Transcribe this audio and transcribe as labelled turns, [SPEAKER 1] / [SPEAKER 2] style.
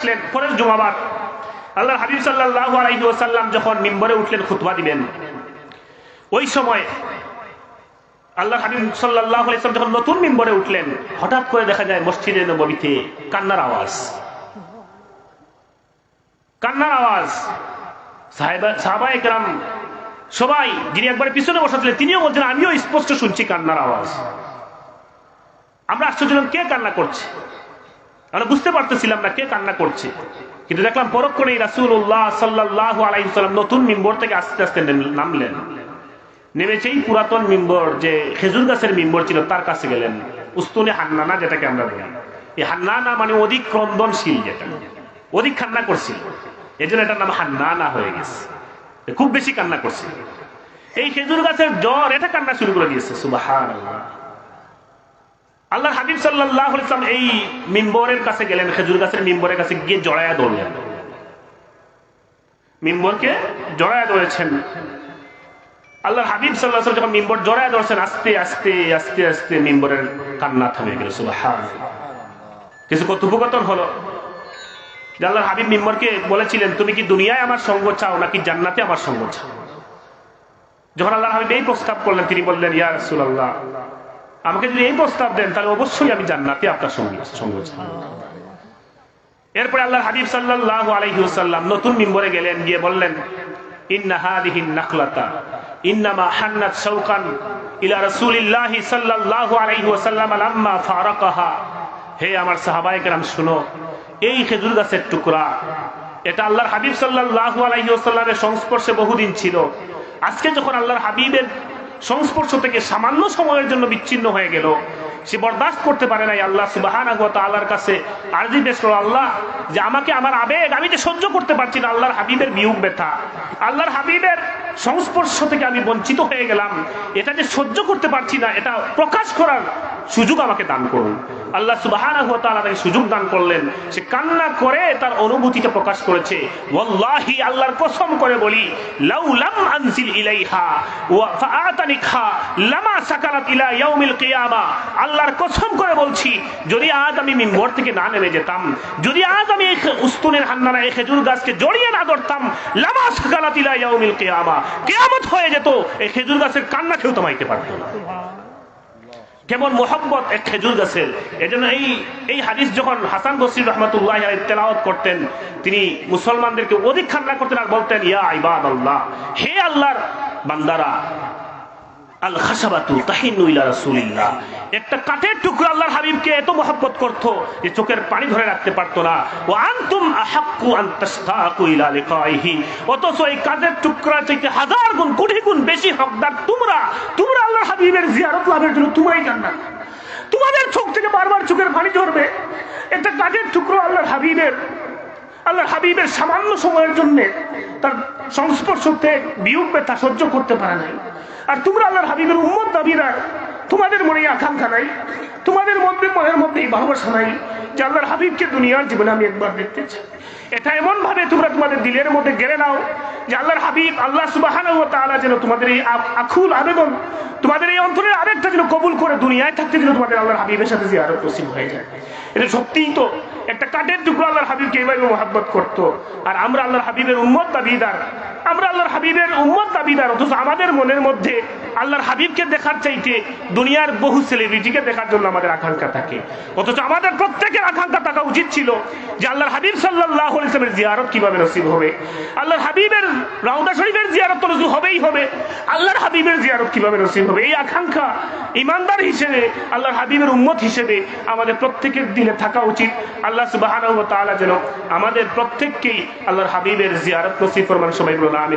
[SPEAKER 1] আসলেন পরের জুমাবার। আল্লাহ হাবিব সাল্লাহ আলাইহি ওসাল্লাম যখন মিম্বরে উঠলেন, খুতবা দিবেন। ওই সময় আল্লাহ হাবিব সাল্লাহ আলাইসলাম যখন নতুন মিম্বরে উঠলেন, হঠাৎ করে দেখা যায় মসজিদে নবীতে কান্নার আওয়াজ। কান্নার আওয়াজ। সাহাবা একরাম সবাই যিনি একবার পিছনে বসাছিলেন, তিনিও বলছেন, আমিও স্পষ্ট শুনছি কান্নার আওয়াজ। আমরা আশ্চর্য কে কান্না করছে? আমরা বুঝতে পারতেছিলাম না কে কান্না করছে। কিন্তু দেখলাম পরক্ষণে রাসুল্লাহ সাল্লাহ আলাইসাল্লাম নতুন মিম্বর থেকে আস্তে আস্তে নেম- নামলেন। নেমেছেই পুরাতন মিম্বর যে খেজুর গাছের মিম্বর ছিল, তার কাছে গেলেন। উস্তুনে হান্নানা যেটাকে আমরা বলি। এই হান্নানা মানে অধিক ক্রন্দনশীল যেটা। অধিক কান্না করছিল। এই জন্য এটার নাম হান্নানা হয়ে গেছে। খুব বেশি কান্না করছিল। এই খেজুর গাছের জ্বর, এটা কান্না শুরু করে দিয়েছে সুবাহান আল্লাহ হাবিব সাল্লাহ ইসলাম এই মিম্বরের কাছে গেলেন, খেজুর গাছের মিম্বরের কাছে গিয়ে জড়ায়া ধরলেন। মিম্বরকে জড়ায়া ধরেছেন। আল্লাহ হাবিব সাল্লাহ যখন মিম্বর জড়ায়া ধরছেন, আস্তে আস্তে আস্তে আস্তে মিম্বরের কান্না থামে গেল কিছু কথোপকথন হলো। আল্লাহ হাবিব মিম্বরকে বলেছিলেন, তুমি কি দুনিয়ায় আমার সঙ্গ চাও, নাকি জান্নাতে আমার সঙ্গ চাও? যখন আল্লাহ হাবিব এই প্রস্তাব করলেন, তিনি বললেন, ইয়া রাসূলুল্লাহ আমাকে যদি এই প্রস্তাব দেন, তাহলে অবশ্যই আমি জান্নাতে আপনার সঙ্গে সঙ্গ এরপরে আল্লাহ হাবিব সাল্লাল্লাহু আলাইহি ওয়াসাল্লাম নতুন মিম্বরে গেলেন, গিয়ে বললেন হে আমার সাহাবায়ে কেরাম, শুনো, এই খেজুর গাছের টুকরা, এটা আল্লাহর হাবিব সাল্লাল্লাহু আলাইহি ওয়াসাল্লামের সংস্পর্শে বহুদিন ছিল। আজকে যখন আল্লাহর হাবিবের সংস্পর্শ থেকে সামান্য সময়ের জন্য বিচ্ছিন্ন হয়ে গেল। সে বরদাস্ত করতে পারে নাই আল্লাহ সুবাহান আল্লাহর কাছে। আরজি পেশ করো আল্লাহ, যে আমাকে আমার আবেগ, আমি যে সহ্য করতে পারছি না, আল্লাহর হাবিবের বিয়োগ ব্যথা। আল্লাহর হাবিবের সংস্পর্শ থেকে আমি বঞ্চিত হয়ে গেলাম। এটা যে সহ্য করতে পারছি না, এটা প্রকাশ করার সুযোগ আমাকে দান করুন। আল্লাহ সুবাহান তাকে সুযোগ দান করলেন। সে কান্না করে তার অনুভূতিকে প্রকাশ করেছে। ওয়াল্লাহি, আল্লাহর কসম করে বলি, লাউ লাম আনজিল ইলাইহা ওয়া লামা ইলা আল্লাহর কসম করে বলছি, যদি আমি থেকে না যেতাম, যদি আমি খেজুর গাছকে জড়িয়ে না ধরতাম, লামা সাকারাত ইলা কিয়ামত হয়ে যেত এই খেজুর গাছের কান্না কেউ থামাইতে পারতো না। কেমন মোহাম্মত এক খেজুর গাছের। এজন্য এই এই হাদিস যখন হাসান বসির রহমতুল্লাহ তেলাওয়াত করতেন, তিনি মুসলমানদেরকে অধিক খান্না করতেন আর বলতেন, ইয়া ইবাদ আল্লাহ হে আল্লাহর বান্দারা আল খাসাবাতু তাহিনু ইলা একটা কাঠের টুকরো আল্লাহর হাবিবকে এত মহব্বত করত যে চোখের পানি ধরে রাখতে পারতো না। ও আনতুম আহাক্কু আন তাশতাকু ইলা লিকাইহি। অথচ এই কাঠের টুকরা চাইতে হাজার গুণ, কোটি গুণ বেশি হকদার তোমরা। তোমরা আল্লাহর হাবিবের জিয়ারত লাভের জন্য তোমরাই কান্না তোমাদের চোখ থেকে বারবার চোখের পানি ঝরবে। একটা কাঠের টুকরো আল্লাহর হাবিবের আল্লাহর হাবিবের সামান্য সময়ের জন্য তার সংস্পর্শ থেকে বিয়োগ ব্যথা সহ্য করতে পারে নাই। আর তোমরা আল্লাহর হাবিবের উম্মত দাবিরা, তোমাদের মনে আকাঙ্ক্ষা নাই, তোমাদের মধ্যে, মনের মধ্যে এই ভালোবাসা নাই যে আল্লাহর হাবিবকে দুনিয়ার জীবনে আমি একবার দেখতে চাই। এটা এমন ভাবে তোমরা তোমাদের দিলের মধ্যে গেড়ে নাও যে আল্লাহর হাবিব, আল্লাহ সুবাহানা যেন তোমাদের এই আ- আকুল আবেদন, তোমাদের এই অন্তরের আবেগটা যেন কবুল করে দুনিয়ায় থাকতে যেন তোমাদের আল্লাহর হাবিবের সাথে জিয়ারত নসিব হয়ে যায়। এটা সত্যিই তো একটা কাঠের টুকরো আল্লাহর হাবিবকে এইভাবে মহাব্বত করতো। আর আমরা আল্লাহর হাবিবের উম্মত দাবিদার আমরা আল্লাহর হাবিবের উম্মত দাবিদার, অথচ আমাদের মনের মধ্যে আল্লাহর হাবিবকে দেখার চাইতে দুনিয়ার বহু সেলিব্রিটিকে দেখার জন্য আমাদের আকাঙ্ক্ষা থাকে। অথচ আমাদের প্রত্যেকের আকাঙ্ক্ষা থাকা উচিত ছিল যে আল্লাহর হাবিব সাল্লাহ ইসলামের জিয়ারত কীভাবে নসিব হবে। আল্লাহর হাবিবের রাউদা শরীফের জিয়ারত তো হবেই হবে। আল্লাহর হাবিবের জিয়ারত কীভাবে নসিব হবে? এই আকাঙ্ক্ষা ইমানদার হিসেবে, আল্লাহর হাবিবের উম্মত হিসেবে আমাদের প্রত্যেকের দিলে থাকা উচিত। আল্লাহ সুবাহ যেন আমাদের প্রত্যেককেই আল্লাহর হাবিবের জিয়ারত নসিব ফরমান সবাই বলুন عام